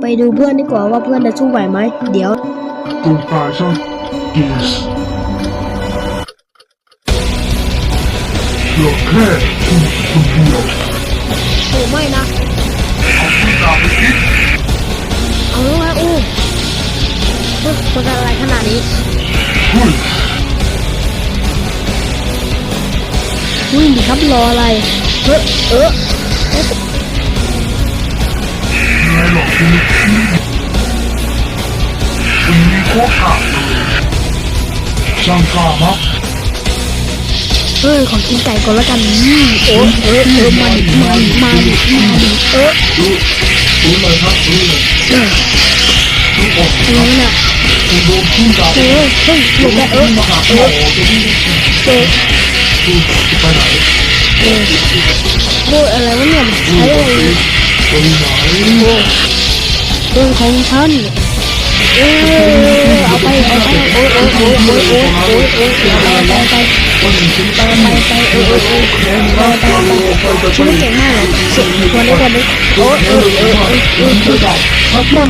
ไปดูเพื่อนดีกว่าว่าเพื่อนจะสู้ไหวไหม เดี๋ยวตรงตายซะเกสเหลือแค่คุณคนเดียวโอ้ไม่นะเอาคุณดาบไปกินเอาแล้วไงอู้เฮ้ยมันอะไรขนาดนี้เฮ้ยวิ่งดิครับรออะไรเฮ้ยเออ คุณมีโคตรกาเลยช่างกล้ามากเออขอกินไก่ก่อนแล้วกันนี่โอ้เออเออมาดิมาดิมาดิมาดิเออดูดูเลยครับดูเลยเออดูออกเออน่ะคุณโดนคุณดาบเออเฮ้ยหยุดแล้วเออเอออเออดูไปไหนเออโอ้ยอะไรวะเนี่ยใช้อะไรเนี่ยไหนเรื่องของฉัน เออเอาไปเอาไปโอ้ยโอ้ยโอ้ยโอ้ยโอ้ยโอ้ยโอ้ยเอาไปไปไปวันนี้ฉันไปไปไปเออเออเออไปไปไปชีวิตเก่งมากเลยสุดวันนี้วันนี้โอ้ยเออเออเออเออเออพักบ้าง